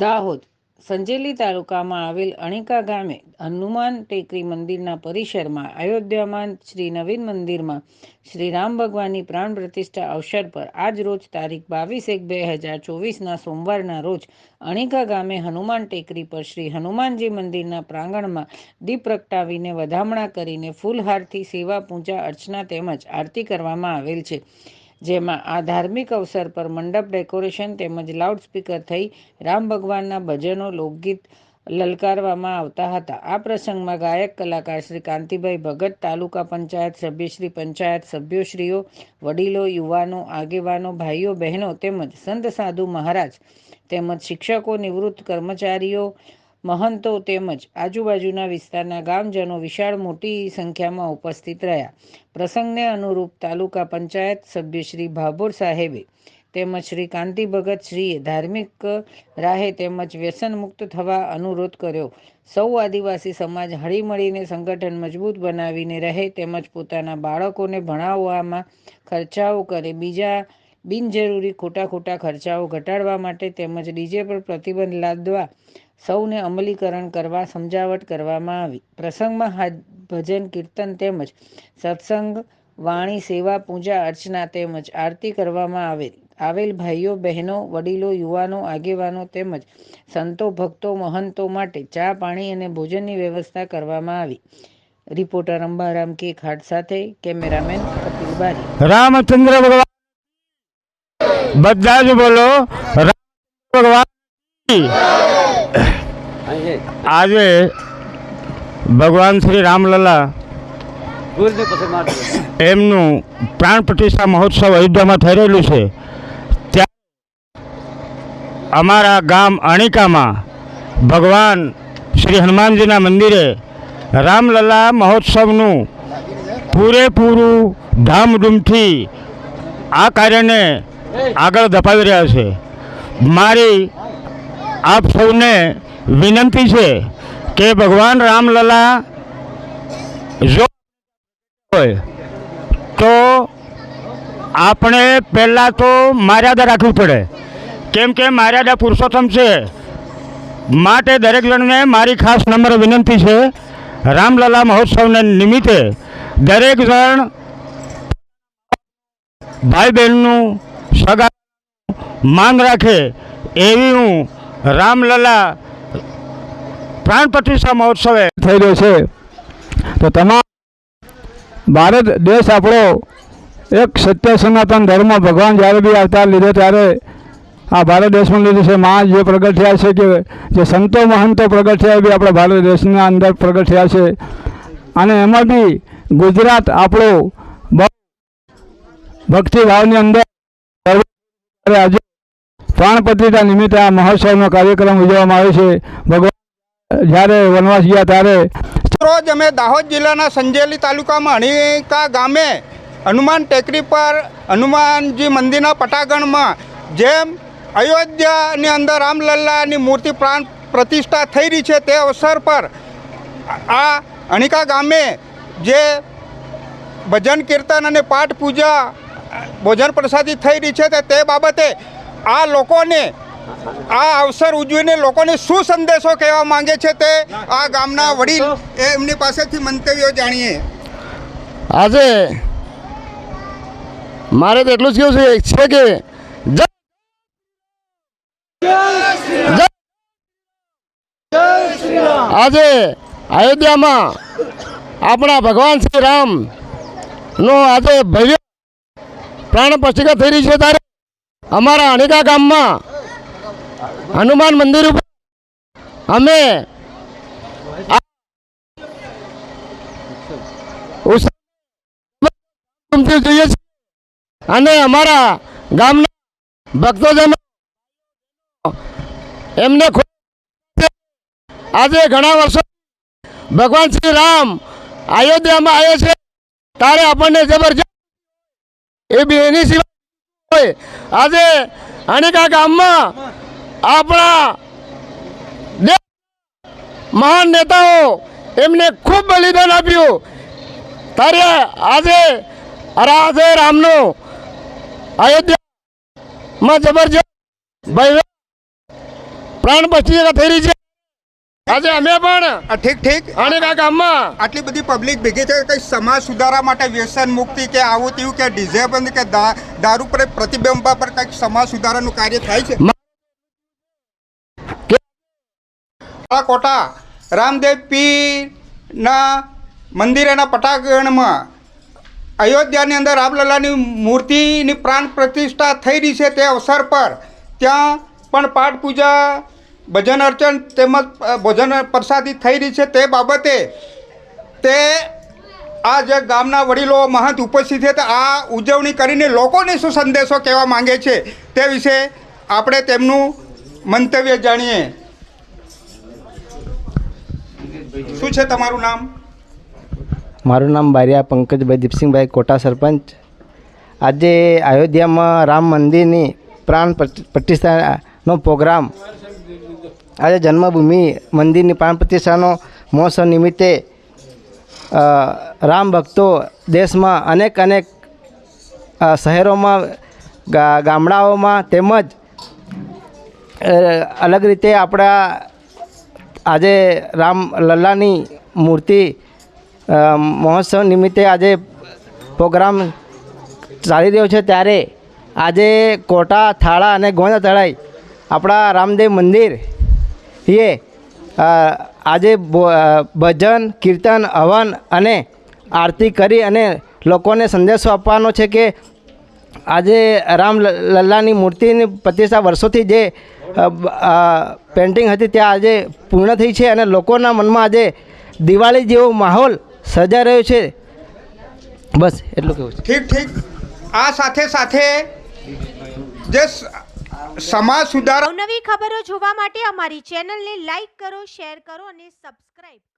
દાહોદ, સંજેલી તાલુકામાં આવેલ અણિકા ગામે હનુમાન ટેકરી મંદિરના પરિસરમાં અયોધ્યામાં શ્રી નવીન મંદિરમાં શ્રી રામ ભગવાનની પ્રાણ પ્રતિષ્ઠા અવસર પર આજ રોજ તારીખ બાવીસ એક બે હજાર ચોવીસના સોમવારના રોજ અણિકા ગામે હનુમાન ટેકરી પર શ્રી હનુમાનજી મંદિરના પ્રાંગણમાં દીપ પ્રગટાવીને વધામણા કરીને ફૂલહારથી સેવા પૂજા અર્ચના તેમજ આરતી કરવામાં આવેલ છે. જેમાં આ ધાર્મિક અવસર પર મંડપ ડેકોરેશન તેમજ લાઉડસ્પીકર થઈ રામ ભગવાનના ભજનો, લોકગીત લલકારવામાં આવતા હતા. આ પ્રસંગમાં ગાયક કલાકાર શ્રી કાંતિભાઈ ભગત, તાલુકા પંચાયત સભ્યશ્રી પંચાયત સભ્યોશ્રીઓ, વડીલો, યુવાનો, આગેવાનો, ભાઈઓ, બહેનો તેમજ સંત સાધુ મહારાજ તેમજ શિક્ષકો, નિવૃત્ત કર્મચારીઓ મહંતો તેમજ આજુબાજુના વિસ્તારના ગામજનો વિશાળ મોટી સંખ્યામાં ઉપસ્થિત રહ્યા. પ્રસંગને અનુરૂપ તાલુકા પંચાયત સભ્ય શ્રી ભાભોર સાહેબે તેમજ શ્રી કાંતિ ભગત શ્રીએ ધાર્મિક રાહે તેમજ વ્યસન મુક્ત થવા અનુરોધ કર્યો. સૌ આદિવાસી સમાજ હળીમળીને સંગઠન મજબૂત બનાવીને રહે તેમજ પોતાના બાળકોને ભણાવવામાં ખર્ચાઓ કરે. બીજા બિનજરૂરી ખોટા ખોટા ખર્ચાઓ ઘટાડવા માટે તેમજ ડીજે પર પ્રતિબંધ લાદવા સૌને અમલીકરણ કરવા, સમજાવટ કરવામાં આવી. પ્રસંગમાં ભજન, કીર્તન તેમજ સત્સંગ, વાણી, સેવા, પૂજા, અર્ચના તેમજ આરતી કરવામાં આવેલ. આવેલ ભાઈઓ, બહેનો, વડીલો, યુવાનો, આગેવાનો તેમજ સંતો, ભક્તો, મહંતો માટે ચા, પાણી અને ભોજનની વ્યવસ્થા કરવામાં આવી. રિપોર્ટર અંબારામ કે ખાટ સાથે કેમેરામેન કપિલ બારી. રામચંદ્ર ભગવાન. બધા જ બોલો. રામ ભગવાન. આજે ભગવાન શ્રી રામલલા એમનું પ્રાણ પ્રતિષ્ઠા મહોત્સવ અયોધ્યામાં થઈ રહેલું છે. ત્યાં અમારા ગામ અણિકામાં ભગવાન શ્રી હનુમાનજીના મંદિરે રામલલા મહોત્સવનું પૂરેપૂરું ધામધૂમથી આ કાર્યને આગળ ધપાવી રહ્યા છે. મારી આપ સૌને વિનંતી છે કે ભગવાન રામલલા જો હોય, તો આપણે પહેલાં તો મર્યાદા રાખવી પડે. કેમ કે મર્યાદા પુરુષોત્તમ છે. માટે દરેક જણને મારી ખાસ નંબર વિનંતી છે. રામલલા મહોત્સવને નિમિત્તે દરેક જણ ભાઈ બહેનનું સગા માંગ રાખે એવી હું રામલલા પ્રાણ પ્રતિષ્ઠા મહોત્સવે થઈ રહ્યો છે. તો તમામ ભારત દેશ આપણો એક સત્ય સનાતન ધર્મ ભગવાન જ્યારે બી અવતાર લીધો ત્યારે આ ભારત દેશમાં લીધું છે. મહા જે પ્રગટ થયા છે કે જે સંતો મહંતો પ્રગટ થયા બી આપણા ભારત દેશના અંદર પ્રગટ થયા છે. અને એમાં બી ગુજરાત આપણું ભક્તિભાવની અંદર આજે પ્રાણ પ્રતિષ્ઠા નિમિત્તે આ મહોત્સવનો કાર્યક્રમ ઉજવવામાં આવે છે. ભગવાન જ્યારે વનવાસ ગયા ત્યારે રોજ અમે દાહોદ જિલ્લાના સંજેલી તાલુકામાં અણીકા ગામે હનુમાન ટેકરી પર હનુમાનજી મંદિરના પટાગણમાં જેમ અયોધ્યાની અંદર રામલલ્લાની મૂર્તિ પ્રાણ પ્રતિષ્ઠા થઈ રહી છે તે અવસર પર આ અણિકા ગામે જે ભજન કીર્તન અને પાઠ પૂજા ભોજન પ્રસાદી થઈ રહી છે તે બાબતે આ લોકોને આ અવસર ઉજવીને લોકોને શું સંદેશો કહેવા માંગે છે તે આ ગામના વડીલ એમની પાસેથી મંતવ્યો જાણીએ. આજે મારે તો એટલું જ કેવું છે કે આજે અયોધ્યામાં આપણા ભગવાન શ્રી રામ નો આજે ભવ્ય પ્રાણ પ્રતિકા થઈ રહી છે ત્યારે અમારા અણીકા ગામમાં હનુમાન મંદિર ઉપર અમે જોઈએ છીએ. અને અમારા ગામના ભક્તોજનો એમને આજે ઘણા વર્ષો ભગવાન શ્રી રામ અયોધ્યામાં આવ્યો છે. ત્યારે આપણને જબરજસ્ત એ બી એની સિવાય આજે અનેકા ગામમાં આપણા મહાન નેતાઓ એમને ખૂબ બલિદાન આપ્યું. ત્યારે આજે આજે રામનો અયોધ્યામાં જબરજસ્ત ભવ્ય પ્રાણ પ્રતિષ્ઠા થઈ રહી છે. આજે અમે પણ આ ઠીક ઠીક. અને આ ગામમાં આટલી બધી પબ્લિક ભેગી થઈ કઈ સમાજ સુધારા માટે વ્યસન મુક્તિ કે આવું તેવું કે બંધ કે દારૂ પર પ્રતિબંધ પર કંઈક સમાજ સુધારાનું કાર્ય થાય છે? આ કોટા રામદેવ પીરના મંદિરેના પટાગણમાં. અયોધ્યાની અંદર રામલલાની મૂર્તિની પ્રાણ પ્રતિષ્ઠા થઈ રહી છે તે અવસર પર. ત્યાં પણ પાઠ પૂજા ભજન અર્ચન તેમજ ભોજન પ્રસાદી થઈ રહી છે તે બાબતે તે આ જે ગામના વડીલો મહંત ઉપસ્થિત છે આ ઉજવણી કરીને લોકોને શું સંદેશો કહેવા માંગે છે તે વિશે આપણે તેમનું મંતવ્ય જાણીએ. શું છે તમારું નામ? મારું નામ બારિયા પંકજભાઈ દીપસિંહભાઈ કોટા સરપંચ. આજે અયોધ્યામાં રામ મંદિરની પ્રાણ પ્રતિ- પ્રતિષ્ઠાનો પ્રોગ્રામ આજે જન્મભૂમિ મંદિરની પ્રાણ પ્રતિષ્ઠાનો મહોત્સવ નિમિત્તે રામ ભક્તો દેશમાં અનેક અનેક શહેરોમાં ગામડાઓમાં તેમજ અલગ રીતે આપણા આજે રામ લલ્લાની મૂર્તિ મહોત્સવ નિમિત્તે આજે પ્રોગ્રામ ચાલી રહ્યો છે ત્યારે આજે કોટા, થાળા અને ગોંદા તળાઈ આપણા રામદેવ મંદિર એ આજે ભજન, કીર્તન, હવન અને આરતી કરી અને લોકોને સંદેશો આપવાનો છે કે આજે રામ લલ્લાની મૂર્તિની પ્રતિષ્ઠા વર્ષોથી જે પેન્ટિંગ હતી ત્યાં આજે પૂર્ણ થઈ છે અને લોકોના મનમાં આજે દિવાળી જેવો માહોલ સર્જાઈ રહ્યો છે. બસ, એટલું કહેવું છે. ઠીક ઠીક. આ સાથે સાથે જે સમાજ સુધારા નવી ખબરો જોવા માટે અમારી ચેનલને લાઈક કરો શેર કરો અને સબસ્ક્રાઇબ કરો